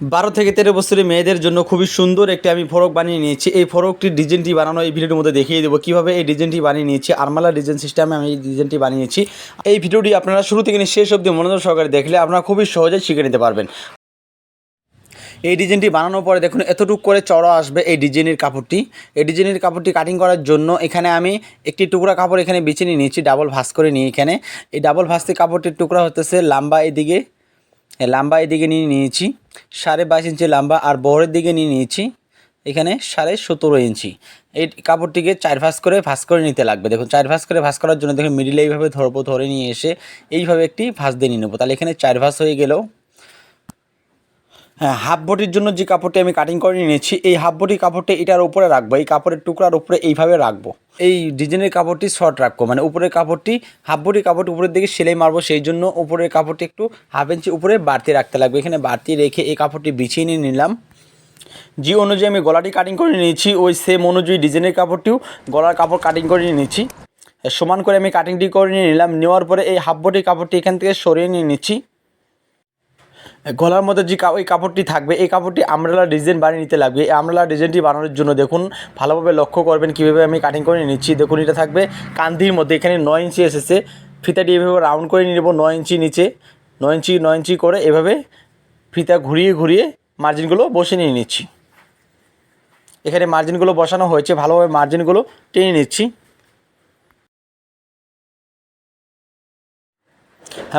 বারো থেকে তেরো বছরের মেয়েদের জন্য খুবই সুন্দর একটি আমি ফরক বানিয়ে নিয়েছি। এই ফরকটির ডিজাইনটি বানানো এই ভিডিওর মধ্যে দেখিয়ে দেবো। কীভাবে এই ডিজাইনটি বানিয়ে নিয়েছি, আরমালা ডিজাইন সিস্টেমে আমি এই ডিজাইনটি বানিয়েছি। এই ভিডিওটি আপনারা শুরু থেকে শেষ অবধি মনোযোগ সহকারে দেখলে আপনারা খুবই সহজে শিখে নিতে পারবেন। এই ডিজাইনটি বানানোর পরে দেখুন, এতটুকু করে চড়া আসবে এই ডিজাইনের কাপড়টি। এই ডিজাইনের কাপড়টি কাটিং করার জন্য এখানে আমি একটি টুকরা কাপড় এখানে বেছে নিয়ে নিয়েছি ডাবল ভাস করে নিয়ে এখানে। এই ডাবল ভাঁজতে কাপড়টির টুকরা হতেছে লাম্বা এদিকে লাম্বা এদিকে নিয়ে নিয়েছি, সাড়ে বাইশ ইঞ্চি লাম্বা আর বহরের দিকে নিয়ে নিয়েছি, এখানে সাড়ে সতেরো ইঞ্চি। এই কাপড়টিকে চার ভাঁজ করে ভাঁজ করে নিতে লাগবে। দেখুন চার ভাঁজ করে ভাঁজ করার জন্য দেখুন মিডিলে এইভাবে ধরবো, ধরে নিয়ে এসে এইভাবে একটি ভাঁজ দিয়ে নিয়ে নেব। তাহলে এখানে চার ভাঁজ হয়ে গেলেও হাফ বটির জন্য যে কাপড়টি আমি কাটিং করে নিয়েছি, এই হাফ বটি কাপড়টি এটার উপরে রাখব, এই কাপড়ের টুকরার উপরে এইভাবে রাখব। এই ডিজাইনের কাপড়টি শর্ট রাখব মানে উপরের কাপড়টি হাফ বটি কাপড়টি উপরের দিকে সেলাই মারবো, সেই জন্য উপরের কাপড়টি একটু হাফ ইঞ্চি উপরে বাড়তি রাখতে লাগবে। এখানে বাড়তি রেখে এই কাপড়টি বিছিয়ে নিয়ে নিলাম। যে অনুযায়ী আমি গলাটি কাটিং করে নিয়েছি, ওই সেম অনুযায়ী ডিজাইনের কাপড়টিও গলার কাপড় কাটিং করে নিয়ে নিয়েছি। সমান করে আমি কাটিংটি করে নিয়ে নিলাম, নেওয়ার পরে এই হাফ বটি কাপড়টি এখান থেকে সরিয়ে নিয়ে নিচ্ছি। গলার মধ্যে যে ওই কাপড়টি থাকবে, এই কাপড়টি আমরালা ডিজাইন বানিয়ে নিতে লাগবে। এই আমরালা ডিজাইনটি বানানোর জন্য দেখুন, ভালোভাবে লক্ষ্য করবেন, কীভাবে আমি কাটিং করে নিচ্ছি। দেখুন, এটা থাকবে কান্ধির মধ্যে, এখানে নয় ইঞ্চি এসেছে। ফিতাটি এভাবে রাউন্ড করে নিয়ে নেব, নয় ইঞ্চি নিচে। নয় ইঞ্চি নয় ইঞ্চি করে এভাবে ফিতা ঘুরিয়ে ঘুরিয়ে মার্জিনগুলো বসে নিয়ে নিচ্ছি। এখানে মার্জিনগুলো বসানো হয়েছে, ভালোভাবে মার্জিনগুলো টেনে নিচ্ছি।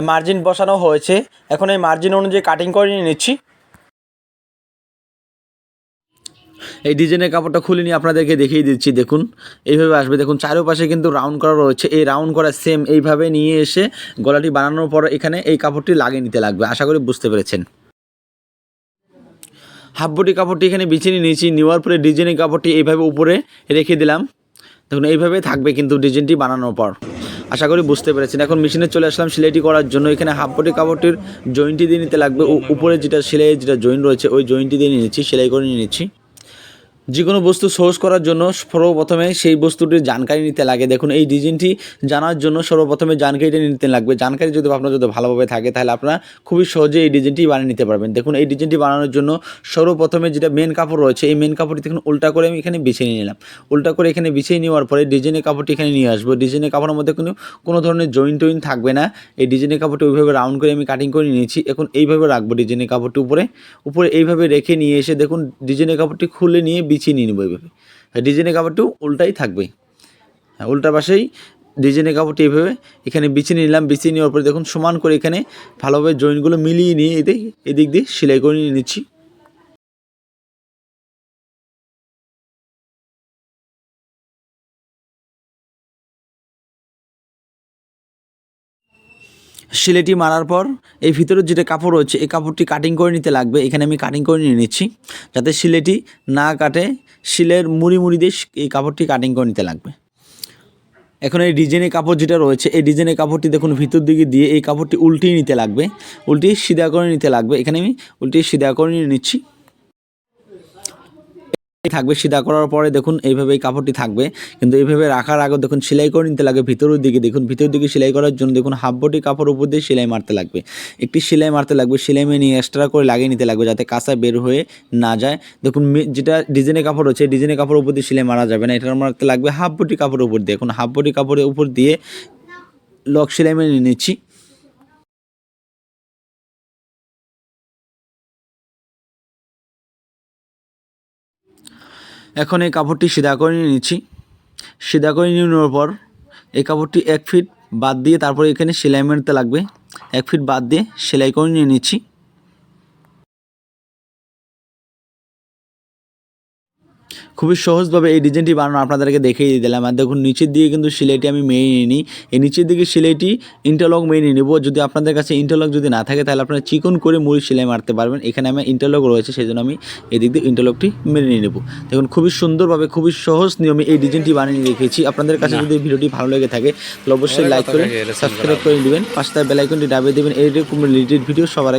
মার্জিন বসানো হয়েছে। এখন এই মার্জিন অনুযায়ী কাটিং করে নিয়ে নিচ্ছি। এই ডিজাইনের কাপড়টা খুলে নিয়ে আপনাদেরকে দেখিয়ে দিচ্ছি, দেখুন। এইভাবে আসবে। দেখুন, চারোপাশে কিন্তু রাউন্ড করা রয়েছে। এই রাউন্ড করা সেম এইভাবে নিয়ে এসে গলাটি বানানোর পর এখানে এই কাপড়টি লাগিয়ে নিতে লাগবে। আশা করি বুঝতে পেরেছেন। হাফ বটি কাপড়টি এখানে বিছিয়ে নিয়েছি। নেওয়ার পরে ডিজাইনের কাপড়টি এইভাবে উপরে রেখে দিলাম। দেখুন, এইভাবে থাকবে কিন্তু ডিজাইনটি বানানোর পর। আশা করি বুঝতে পেরেছেন। এখন মেশিনে চলে আসলাম সেলাইটি করার জন্য। এখানে হাফ বটি কাপড়টির জয়েন্টটি দিয়ে নিতে লাগবে। উপরে যেটা সেলাইয়ের যেটা জয়েন্ট রয়েছে, ওই জয়েন্টটি দিয়ে নিয়ে নিচ্ছি, সেলাই করে নিয়ে নিচ্ছি। যে কোনো বস্তু সহজ করার জন্য সর্বপ্রথমে সেই বস্তুটির জানকারি নিতে লাগে। দেখুন, এই ডিজাইনটি জানার জন্য সর্বপ্রথমে জানকারিটা নিতে লাগবে। জানকারি যদি আপনার যদি ভালোভাবে থাকে, তাহলে আপনারা খুবই সহজে এই ডিজাইনটি বানিয়ে নিতে পারবেন। দেখুন, এই ডিজাইনটি বানানোর জন্য সর্বপ্রথমে যেটা মেন কাপড় রয়েছে, এই মেন কাপড়টি দেখুন, উল্টা করে আমি এখানে বিছিয়ে নিলাম। উল্টা করে এখানে বিছিয়ে নেওয়ার পরে ডিজাইনের কাপড়টি এখানে নিয়ে আসব। ডিজাইনের কাপড়ের মধ্যে কোনো কোনো ধরনের জয়েন্ট টয়েন্ট থাকবে না। এই ডিজাইনের কাপড়টি ওইভাবে রাউন্ড করে আমি কাটিং করে নিয়েছি। এখন এইভাবে রাখব ডিজাইনের কাপড়টি উপরে। উপরে এইভাবে রেখে নিয়ে এসে দেখুন, ডিজাইনের কাপড়টি খুলে নিয়ে বিছিয়ে নিয়ে নেব এইভাবে ডিজাইনের কাপড়টিও উল্টাই থাকবে। হ্যাঁ উল্টা পাশেই ডিজাইনের কাপড়টি এভাবে এখানে বিছিয়ে নিলাম। বিছিয়ে নেওয়ার পরে দেখুন সমান করে এখানে ভালোভাবে জয়েন্টগুলো মিলিয়ে নিয়ে এদিক এদিক দিয়ে সেলাই করে নিয়ে নিচ্ছি। সিলেটি মারার পর এই ভিতরে যেটা কাপড় রয়েছে, এই কাপড়টি কাটিং করে নিতে লাগবে। এখানে আমি কাটিং করে নিয়ে নিচ্ছি, যাতে সিলেটি না কাটে। শিলের মুড়ি মুড়ি দিয়ে এই কাপড়টি কাটিং করে নিতে লাগবে। এখন এই ডিজাইনের কাপড় যেটা রয়েছে, এই ডিজাইনের কাপড়টি দেখুন ভিতর দিকে দিয়ে এই কাপড়টি উল্টিয়ে নিতে লাগবে, উল্টিয়ে সিধা করে নিতে লাগবে। এখানে আমি উল্টিয়ে সিধা করে নিয়ে নিচ্ছি। থাকবে, সিধা করার পরে দেখুন এইভাবে এই কাপড়টি থাকবে। কিন্তু এইভাবে রাখার আগে দেখুন সেলাই করে নিতে লাগবে ভিতরের দিকে। দেখুন ভিতরের দিকে সেলাই করার জন্য দেখুন হাফ বটি কাপড় উপর দিয়ে সেলাই মারতে লাগবে। একটি সেলাই মারতে লাগবে, সেলাই মেয়ে নিয়ে এক্সট্রা করে লাগিয়ে নিতে লাগবে যাতে কাঁচা বের হয়ে না যায়। দেখুন যেটা ডিজাইনের কাপড় রয়েছে ডিজাইনের কাপড় উপর দিয়ে সেলাই মারা যাবে না। এটা মারতে লাগবে হাফ বটি কাপড়ের উপর দিয়ে। এখন হাফ বটি কাপড়ের উপর দিয়ে লক সেলাই মেরে নিয়ে নিচ্ছি। এখন এই কাপড়টি সিদা করে নিয়ে নিচ্ছি। সিদা করে নিয়ে নেওয়ার পর এই কাপড়টি এক ফিট বাদ দিয়ে তারপরে এখানে সেলাই মারতে লাগবে। এক ফিট বাদ দিয়ে সেলাই করে নিয়ে নিচ্ছি। খুবই সহজভাবে এই ডিজাইনটি বানানো আপনাদেরকে দেখিয়ে দিয়ে দিলাম। আর দেখুন নিচের দিকে কিন্তু সিলাইটি আমি মেয়ে নিই এই নিচের দিকে সিলাইটি ইন্টারলক মেয়ে নিয়ে নেব। যদি আপনাদের কাছে ইন্টারলক যদি না থাকে তাহলে আপনারা চিকন করে মুড়ি সেলাই মারতে পারবেন। এখানে আমার ইন্টারলক রয়েছে সেই জন্য আমি এদিক দিয়ে ইন্টারলকটি মেনে নিয়ে নেব। দেখুন খুবই সুন্দরভাবে খুবই সহজ নিয়মে এই ডিজাইনটি বানিয়ে রেখেছি। আপনাদের কাছে যদি ভিডিওটি ভালো লেগে থাকে তাহলে অবশ্যই লাইক করে সাবস্ক্রাইব করে। দিবেন। পাঁচটা বেলাইকনটি দাবিয়ে দেবেন। এইরকম রিলেটেড ভিডিও সবার